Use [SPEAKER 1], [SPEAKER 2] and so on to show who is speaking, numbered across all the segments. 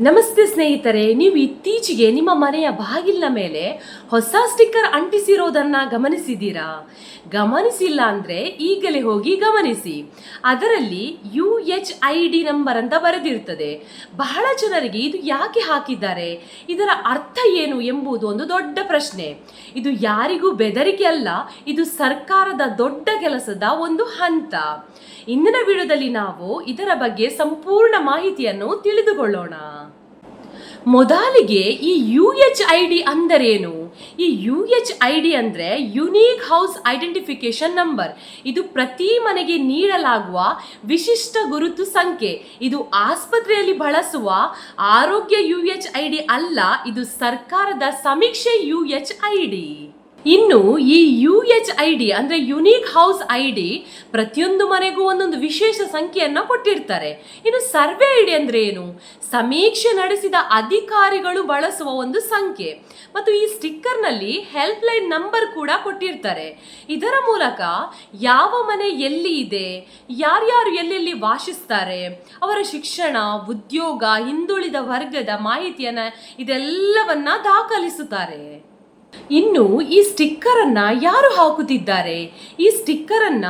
[SPEAKER 1] ನಮಸ್ತೆ ಸ್ನೇಹಿತರೆ, ನೀವು ಇತ್ತೀಚೆಗೆ ನಿಮ್ಮ ಮನೆಯ ಬಾಗಿಲಿನ ಮೇಲೆ ಹೊಸ ಸ್ಟಿಕ್ಕರ್ ಅಂಟಿಸಿರೋದನ್ನ ಗಮನಿಸಿದ್ದೀರಾ? ಗಮನಿಸಿಲ್ಲ ಅಂದ್ರೆ ಈಗಲೇ ಹೋಗಿ ಗಮನಿಸಿ. ಅದರಲ್ಲಿ U H I D number ಅಂತ ಬರೆದಿರ್ತದೆ. ಬಹಳ ಜನರಿಗೆ ಇದು ಯಾಕೆ ಹಾಕಿದ್ದಾರೆ? ಇದರ ಅರ್ಥ ಏನು ಎಂಬುದು ಒಂದು ದೊಡ್ಡ ಪ್ರಶ್ನೆ. ಇದು ಯಾರಿಗೂ ಬೆದರಿಕೆ ಅಲ್ಲ, ಇದು ಸರ್ಕಾರದ ದೊಡ್ಡ ಕೆಲಸದ ಒಂದು ಹಂತ. ಇಂದಿನ ವಿಡಿಯೋದಲ್ಲಿ ನಾವು ಇದರ ಬಗ್ಗೆ ಸಂಪೂರ್ಣ ಮಾಹಿತಿಯನ್ನು ತಿಳಿದುಕೊಳ್ಳೋಣ. ಮೊದಲಿಗೆ ಈ ಯು ಎಚ್ ಐ ಡಿ ಅಂದರೇನು? ಈ ಯು ಎಚ್ ಐ ಡಿ ಅಂದರೆ ಯುನೀಕ್ ಹೌಸ್ ಐಡೆಂಟಿಫಿಕೇಶನ್ ನಂಬರ್ ಇದು ಪ್ರತಿ ಮನೆಗೆ ನೀಡಲಾಗುವ ವಿಶಿಷ್ಟ ಗುರುತು ಸಂಖ್ಯೆ. ಇದು ಆಸ್ಪತ್ರೆಯಲ್ಲಿ ಬಳಸುವ ಆರೋಗ್ಯ ಯು ಎಚ್ ಐ ಡಿ ಅಲ್ಲ, ಇದು ಸರ್ಕಾರದ ಸಮೀಕ್ಷೆ ಯು ಎಚ್ ಐ ಡಿ ಇನ್ನು ಈ ಯು ಎಚ್ ಐ ಡಿ ಅಂದ್ರೆ ಯುನೀಕ್ ಹೌಸ್ ಐ ಡಿ ಪ್ರತಿಯೊಂದು ಮನೆಗೂ ಒಂದೊಂದು ವಿಶೇಷ ಸಂಖ್ಯೆಯನ್ನು ಕೊಟ್ಟಿರ್ತಾರೆ. ಇನ್ನು ಸರ್ವೆ ಐ ಡಿ ಅಂದ್ರೆ ಏನು? ಸಮೀಕ್ಷೆ ನಡೆಸಿದ ಅಧಿಕಾರಿಗಳು ಬಳಸುವ ಒಂದು ಸಂಖ್ಯೆ. ಮತ್ತು ಈ ಸ್ಟಿಕ್ಕರ್ನಲ್ಲಿ ಹೆಲ್ಪ್ ಲೈನ್ ನಂಬರ್ ಕೂಡ ಕೊಟ್ಟಿರ್ತಾರೆ. ಇದರ ಮೂಲಕ ಯಾವ ಮನೆ ಎಲ್ಲಿ ಇದೆ, ಯಾರ್ಯಾರು ಎಲ್ಲೆಲ್ಲಿ ವಾಸಿಸ್ತಾರೆ, ಅವರ ಶಿಕ್ಷಣ, ಉದ್ಯೋಗ, ಹಿಂದುಳಿದ ವರ್ಗದ ಮಾಹಿತಿಯನ್ನ ಇದೆಲ್ಲವನ್ನ ದಾಖಲಿಸುತ್ತಾರೆ. ಇನ್ನು ಈ ಸ್ಟಿಕ್ಕರ್ ಅನ್ನ ಯಾರು ಹಾಕುತ್ತಿದ್ದಾರೆ? ಈ ಸ್ಟಿಕ್ಕರ್ ಅನ್ನ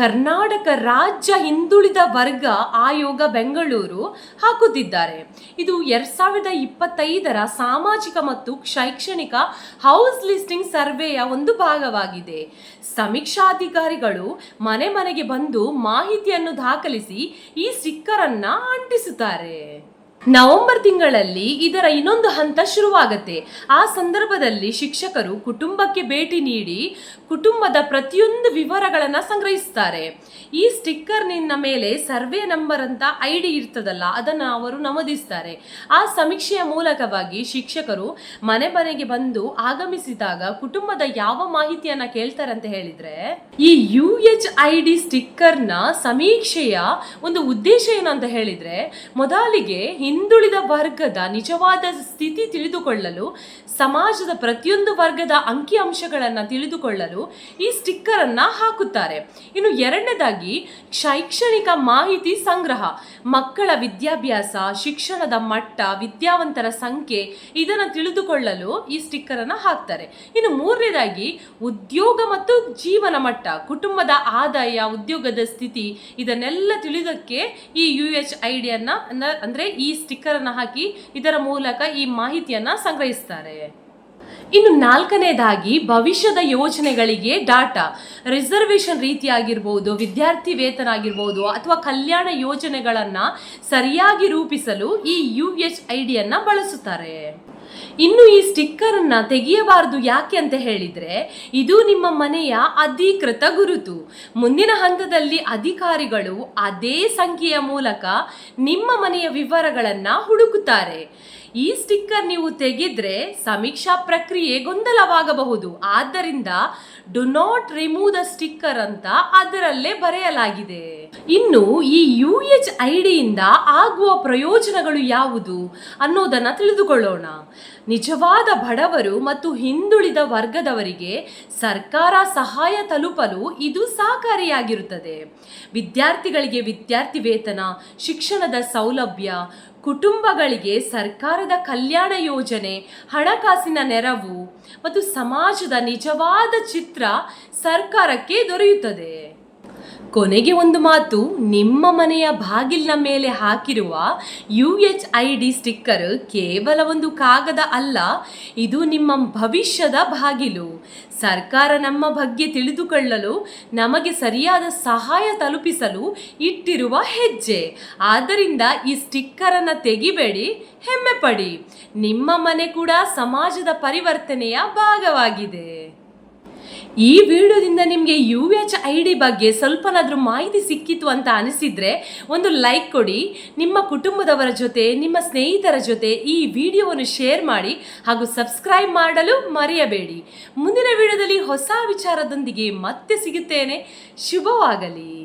[SPEAKER 1] ಕರ್ನಾಟಕ ರಾಜ್ಯ ಹಿಂದುಳಿದ ವರ್ಗ ಆಯೋಗ ಬೆಂಗಳೂರು ಹಾಕುತ್ತಿದ್ದಾರೆ. ಇದು ಎರಡ್ ಸಾವಿರದ ಇಪ್ಪತ್ತೈದರ ಸಾಮಾಜಿಕ ಮತ್ತು ಶೈಕ್ಷಣಿಕ ಹೌಸ್ ಲಿಸ್ಟಿಂಗ್ ಸರ್ವೆಯ ಒಂದು ಭಾಗವಾಗಿದೆ. ಸಮೀಕ್ಷಾಧಿಕಾರಿಗಳು ಮನೆ ಮನೆಗೆ ಬಂದು ಮಾಹಿತಿಯನ್ನು ದಾಖಲಿಸಿ ಈ ಸ್ಟಿಕ್ಕರ್ ಅನ್ನ ಅಂಟಿಸುತ್ತಾರೆ. ನವೆಂಬರ್ ತಿಂಗಳಲ್ಲಿ ಇದರ ಇನ್ನೊಂದು ಹಂತ ಶುರುವಾಗತ್ತೆ. ಆ ಸಂದರ್ಭದಲ್ಲಿ ಶಿಕ್ಷಕರು ಕುಟುಂಬಕ್ಕೆ ಭೇಟಿ ನೀಡಿ ಕುಟುಂಬದ ಪ್ರತಿಯೊಂದು ವಿವರಗಳನ್ನು ಸಂಗ್ರಹಿಸ್ತಾರೆ. ಈ ಸ್ಟಿಕ್ಕರ್ ನಿನ್ನ ಮೇಲೆ ಸರ್ವೆ ನಂಬರ್ ಅಂತ ಐ ಡಿ ಇರ್ತದಲ್ಲ, ಅದನ್ನು ಅವರು ನಮೂದಿಸ್ತಾರೆ. ಆ ಸಮೀಕ್ಷೆಯ ಮೂಲಕವಾಗಿ ಶಿಕ್ಷಕರು ಮನೆ ಮನೆಗೆ ಬಂದು ಆಗಮಿಸಿದಾಗ ಕುಟುಂಬದ ಯಾವ ಮಾಹಿತಿಯನ್ನು ಕೇಳ್ತಾರೆ ಅಂತ ಹೇಳಿದರೆ, ಈ ಯು ಎಚ್ ಐ ಡಿ ಸ್ಟಿಕ್ಕರ್ನ ಸಮೀಕ್ಷೆಯ ಒಂದು ಉದ್ದೇಶ ಏನು ಅಂತ ಹೇಳಿದರೆ, ಮೊದಲಿಗೆ ಹಿಂದುಳಿದ ವರ್ಗದ ನಿಜವಾದ ಸ್ಥಿತಿ ತಿಳಿದುಕೊಳ್ಳಲು, ಸಮಾಜದ ಪ್ರತಿಯೊಂದು ವರ್ಗದ ಅಂಕಿಅಂಶಗಳನ್ನು ತಿಳಿದುಕೊಳ್ಳಲು ಈ ಸ್ಟಿಕ್ಕರನ್ನು ಹಾಕುತ್ತಾರೆ. ಇನ್ನು ಎರಡನೇದಾಗಿ, ಶೈಕ್ಷಣಿಕ ಮಾಹಿತಿ ಸಂಗ್ರಹ, ಮಕ್ಕಳ ವಿದ್ಯಾಭ್ಯಾಸ, ಶಿಕ್ಷಣದ ಮಟ್ಟ, ವಿದ್ಯಾವಂತರ ಸಂಖ್ಯೆ ಇದನ್ನು ತಿಳಿದುಕೊಳ್ಳಲು ಈ ಸ್ಟಿಕ್ಕರನ್ನು ಹಾಕ್ತಾರೆ. ಇನ್ನು ಮೂರನೇದಾಗಿ, ಉದ್ಯೋಗ ಮತ್ತು ಜೀವನ ಮಟ್ಟ, ಕುಟುಂಬದ ಆದಾಯ, ಉದ್ಯೋಗದ ಸ್ಥಿತಿ ಇದನ್ನೆಲ್ಲ ತಿಳಿದಕ್ಕೆ ಈ ಯು ಎಚ್ ಐ ಡಿಯನ್ನ ಅಂದ್ರೆ ಈ ಸ್ಟಿಕ್ಕರ್ ಅನ್ನ ಹಾಕಿ ಇದರ ಮೂಲಕ ಈ ಮಾಹಿತಿಯನ್ನ ಸಂಗ್ರಹಿಸ್ತಾರೆ. ಇನ್ನು ನಾಲ್ಕನೇದಾಗಿ ಭವಿಷ್ಯದ ಯೋಜನೆಗಳಿಗೆ ಡಾಟಾ. ರಿಸರ್ವೇಶನ್ ರೀತಿಯಾಗಿರ್ಬೋದು, ವಿದ್ಯಾರ್ಥಿ ವೇತನ ಆಗಿರ್ಬೋದು, ಅಥವಾ ಕಲ್ಯಾಣ ಯೋಜನೆಗಳನ್ನು ಸರಿಯಾಗಿ ರೂಪಿಸಲು ಈ ಯು ಎಚ್ ಐ ಬಳಸುತ್ತಾರೆ. ಇನ್ನು ಈ ಸ್ಟಿಕ್ಕರನ್ನು ತೆಗೆಯಬಾರದು ಯಾಕೆ ಅಂತ ಹೇಳಿದ್ರೆ, ಇದು ನಿಮ್ಮ ಮನೆಯ ಅಧಿಕೃತ ಗುರುತು. ಮುಂದಿನ ಹಂತದಲ್ಲಿ ಅಧಿಕಾರಿಗಳು ಅದೇ ಸಂಖ್ಯೆಯ ಮೂಲಕ ನಿಮ್ಮ ಮನೆಯ ವಿವರಗಳನ್ನ ಹುಡುಕುತ್ತಾರೆ. ಈ ಸ್ಟಿಕ್ಕರ್ ನೀವು ತೆಗೆದ್ರೆ ಸಮೀಕ್ಷಾ ಪ್ರಕ್ರಿಯೆ ಗೊಂದಲವಾಗಬಹುದು. ಆದ್ದರಿಂದ do not remove the sticker ಅಂತ ಅದರಲ್ಲೇ ಬರೆಯಲಾಗಿದೆ. ಇನ್ನು ಈ ಯು ಎಚ್ ಐ ಡಿಯಿಂದ ಆಗುವ ಪ್ರಯೋಜನಗಳು ಯಾವುದು ಅನ್ನೋದನ್ನ ತಿಳಿದುಕೊಳ್ಳೋಣ. ನಿಜವಾದ ಬಡವರು ಮತ್ತು ಹಿಂದುಳಿದ ವರ್ಗದವರಿಗೆ ಸರ್ಕಾರ ಸಹಾಯ ತಲುಪಲು ಇದು ಸಹಕಾರಿಯಾಗಿರುತ್ತದೆ. ವಿದ್ಯಾರ್ಥಿಗಳಿಗೆ ವಿದ್ಯಾರ್ಥಿ ವೇತನ ಶಿಕ್ಷಣದ ಸೌಲಭ್ಯ ಕುಟುಂಬಗಳಿಗೆ ಸರ್ಕಾರದ ಕಲ್ಯಾಣ ಯೋಜನೆ ಹಣಕಾಸಿನ ನೆರವು ಮತ್ತು ಸಮಾಜದ ನಿಜವಾದ ಚಿತ್ರ ಸರ್ಕಾರಕ್ಕೆ ದೊರೆಯುತ್ತದೆ. ಕೊನೆಗೆ ಒಂದು ಮಾತು, ನಿಮ್ಮ ಮನೆಯ ಬಾಗಿಲಿನ ಮೇಲೆ ಹಾಕಿರುವ U H I D sticker ಕೇವಲ ಒಂದು ಕಾಗದ ಅಲ್ಲ, ಇದು ನಿಮ್ಮ ಭವಿಷ್ಯದ ಬಾಗಿಲು. ಸರ್ಕಾರ ನಮ್ಮ ಬಗ್ಗೆ ತಿಳಿದುಕೊಳ್ಳಲು, ನಮಗೆ ಸರಿಯಾದ ಸಹಾಯ ತಲುಪಿಸಲು ಇಟ್ಟಿರುವ ಹೆಜ್ಜೆ. ಆದ್ದರಿಂದ ಈ ಸ್ಟಿಕ್ಕರನ್ನು ತೆಗಿಬೇಡಿ, ಹೆಮ್ಮೆ ಪಡಿ. ನಿಮ್ಮ ಮನೆ ಕೂಡ ಸಮಾಜದ ಪರಿವರ್ತನೆಯ ಭಾಗವಾಗಿದೆ. ಈ ವಿಡಿಯೋದಿಂದ ನಿಮಗೆ ಯು ಎಚ್ ಐ ಡಿ ಬಗ್ಗೆ ಸ್ವಲ್ಪನಾದರೂ ಮಾಹಿತಿ ಸಿಕ್ಕಿತು ಅಂತ ಅನಿಸಿದರೆ ಒಂದು ಲೈಕ್ ಕೊಡಿ, ನಿಮ್ಮ ಕುಟುಂಬದವರ ಜೊತೆ, ನಿಮ್ಮ ಸ್ನೇಹಿತರ ಜೊತೆ ಈ ವಿಡಿಯೋವನ್ನು ಶೇರ್ ಮಾಡಿ ಹಾಗೂ ಸಬ್ಸ್ಕ್ರೈಬ್ ಮಾಡಲು ಮರೆಯಬೇಡಿ. ಮುಂದಿನ ವಿಡಿಯೋದಲ್ಲಿ ಹೊಸ ವಿಚಾರದೊಂದಿಗೆ ಮತ್ತೆ ಸಿಗುತ್ತೇನೆ. ಶುಭವಾಗಲಿ.